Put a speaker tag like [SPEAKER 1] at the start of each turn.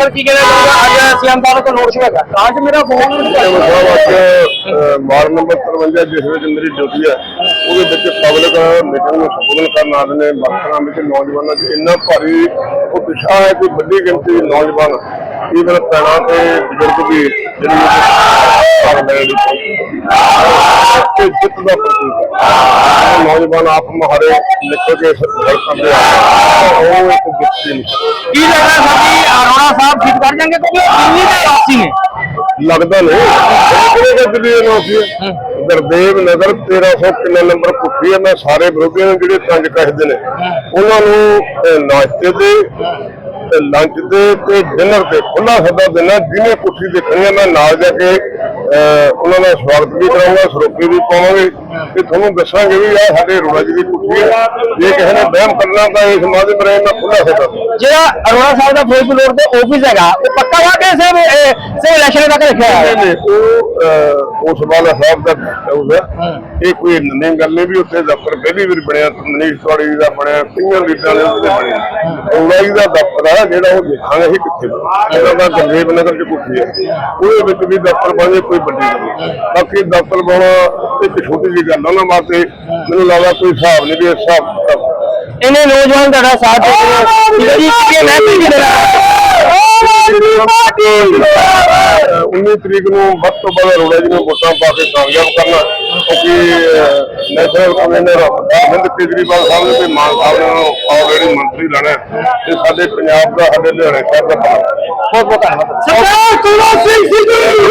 [SPEAKER 1] Sir ਕੀ ਕਹਿੰਦੇ ਲੋਕ ਅੱਜ ਸੀਐਮ ਸਾਹਿਬ ਤੋਂ ਨੋਟ ਸ਼ੋ ਹੈਗਾ। ਅੱਜ ਮੇਰਾ ਫੋਨ
[SPEAKER 2] ਅੱਜ ਵਾਰਡ ਨੰਬਰ 53 ਜਿਸ ਵਿੱਚ ਮੇਰੀ ਡਿਊਟੀ ਹੈ ਉਹਦੇ ਵਿੱਚ ਪਬਲਿਕ ਮੀਟਿੰਗ ਨੂੰ ਸੰਬੋਧਨ ਕਰਨ ਆਉਂਦੇ ਨੇ। ਵਰਕਰਾਂ ਵਿੱਚ ਨੌਜਵਾਨਾਂ 'ਚ ਇੰਨਾ ਭਾਰੀ ਉਤਸ਼ਾਹ ਹੈ ਕਿ ਵੱਡੀ ਗਿਣਤੀ ਦੇ ਨੌਜਵਾਨ even ਪੈਣਾ ਤੇ ਬਜ਼ੁਰਗ ਵੀ ਜਿਹੜੀ ਭਾਗ ਲੈ ਰਹੀ ਤੇ ਜਿੱਤ ਦਾ ਪ੍ਰਤੀਕ ਹੈ। ਇਹ ਨੌਜਵਾਨ ਆਪ ਮੁਹਾਰੇ ਨਿਕਲ ਕੇ ਸੜਕਾਂ ਤੇ ਆ। ਉਹ ਇੱਕ ਜਿੱਤ ਦੀ ਨਿਸ਼ਾਨੀ
[SPEAKER 1] ਕੀ ਲੱਗਦਾ ਜੀ ਅਰੋੜਾ ਸਾਹਿਬ ਠੀਕ ਕਰ ਜਾਣਗੇ? ਕਿਉਂਕਿ ਦਿੱਲੀ ਦੇ ਵਾਸੀ ਨੇ।
[SPEAKER 2] ਲੱਗਦਾ ਨਹੀਂ। ਕਿਹੜੇ ਦੇ ਗੁਰਦੇਵ ਨਗਰ 1300 ਕਿਲੋ ਨੰਬਰ ਕੁੱਠੀ ਹੈ। ਮੈਂ ਸਾਰੇ ਵਿਰੋਧੀਆਂ ਨੂੰ ਜਿਹੜੇ ਤੰਜ ਕੱਢਦੇ ਨੇ ਉਹਨਾਂ ਨੂੰ ਨਾਸ਼ਤੇ ਦੇ ਤੇ ਲੰਚ ਦੇ ਤੇ ਡਿਨਰ ਤੇ ਖੁੱਲਾ ਸੱਦਾ ਦੇਣਾ ਜਿਹਨੇ ਕੁੱਠੀ ਦੇਖਣੀ ਹੈ, ਮੈਂ ਨਾਲ ਜਾ ਕੇ ਉਹਨਾਂ ਦਾ ਸਵਾਗਤ ਵੀ ਕਰਾਂਗਾ ਸਰੋਪੇ ਵੀ ਪਾਵਾਂਗੇ। ਤੇ ਤੁਹਾਨੂੰ ਦੱਸਾਂਗੇ ਵੀ ਆਹ ਸਾਡੇ ਰੋੜਾ ਜੀ ਦੀ ਕੁੱਠੀ ਹੈ ਜੇ ਕਿਸੇ ਨੇ ਵਹਿਮ ਕਰਨਾ ਤਾਂ ਇਸ ਮਾਧਿਅਮ ਰਾਹੀਂ ਮੈਂ ਖੁੱਲਾ ਸੱਦਾ ਦੂੰਗਾ।
[SPEAKER 1] ਜਿਹੜਾ ਅਰੋੜਾ ਸਾਹਿਬ ਦਾ ਫੇਸਬੁੱਕ ਰੋਡ ਤੇ ਆਫਿਸ ਹੈਗਾ ਉਹ ਪੱਕਾ ਵਾ ਕਿ ਸਿਰਫ ਸਿਰਫ ਇਲੈਕਸ਼ਨ ਤੱਕ ਰੱਖਿਆ
[SPEAKER 2] ਨਹੀਂ,
[SPEAKER 1] ਹੈ
[SPEAKER 2] ਉਹ ਉਸ ਵਾਲਾ ਸਾਹਿਬ ਦਾ ਹਾਊਸ ਹੈ। ਇਹ ਕੋਈ ਨਵੀਂ ਗੱਲ ਨਹੀਂ ਵੀ ਉੱਥੇ ਦਫ਼ਤਰ ਪਹਿਲੀ ਵਾਰ ਬਣਿਆ ਮਨੀਸ਼ ਤਿਵਾੜੀ ਜੀ ਦਾ ਬਣਿਆ ਕਈਆਂ ਲੀਡਰਾਂ ਦੇ ਉੱਤੇ ਬਣਿਆ। ਉਹਨਾਂ ਜੀ ਦਾ ਦਫ਼ਤਰ ਹੈ ਜਿਹੜਾ ਉਹ ਦੇਖਾਂਗੇ ਅਸੀਂ ਕਿੱਥੇ। ਇਹਦਾ ਦਾ ਗੰਗੇਬ ਨਗਰ ਚ ਕੁੱਠੀ ਹੈ ਉਹਦੇ ਵਿੱਚ ਵੀ ਦਫ਼ਤਰ ਬਣੇ ਕੋਈ ਵੱਡੀ ਗੱਲ ਨਹੀਂ। ਬਾਕੀ ਦਫ਼ਤਰ ਬਣਾਉਣਾ ਇੱਕ ਛੋਟੀ ਜਿਹੀ ਗੱਲ ਉਹਨਾਂ ਵਾਸਤੇ ਮੈਨੂੰ ਲੱਗਦਾ ਕੋਈ ਹਿਸਾਬ ਨਹੀਂ ਵੀ ਇਸ ਹਿਸਾਬ
[SPEAKER 1] ਇਹਨੇ ਨੌਜਵਾਨ ਤੁਹਾਡਾ ਸਾਥ ਦੇ ਰਹੇ ਠੀਕ ਹੈ ਜੀ ਕਿ ਮੈਂ ਵੀ
[SPEAKER 2] ਅਹ 19 ਤਰੀਕ ਨੂੰ ਵੱਧ ਤੋਂ ਵੱਧ ਅਰੋੜਾ ਜੀ ਨੂੰ ਵੋਟਾਂ ਪਾ ਕੇ ਕਾਮਯਾਬ ਕਰਨਾ ਕਿਉਂਕਿ ਨੈਸ਼ਨਲ ਅਰਵਿੰਦ ਕੇਜਰੀਵਾਲ ਸਾਹਿਬ ਨੇ ਤੇ ਮਾਨ ਸਾਹਿਬ ਨੇ ਆਲਰੇਡੀ ਮੰਤਰੀ ਲੈਣਾ। ਤੇ ਸਾਡੇ ਪੰਜਾਬ ਦਾ ਸਾਡੇ ਲੁਧਿਆਣੇ ਸ਼ਹਿਰ ਦਾ ਬਹੁਤ ਬਹੁਤ ਧੰਨਵਾਦ।
[SPEAKER 1] ਸਰਦਾਰ ਕੁਲਵੰਤ ਸਿੰਘ ਸਿੱਧੂ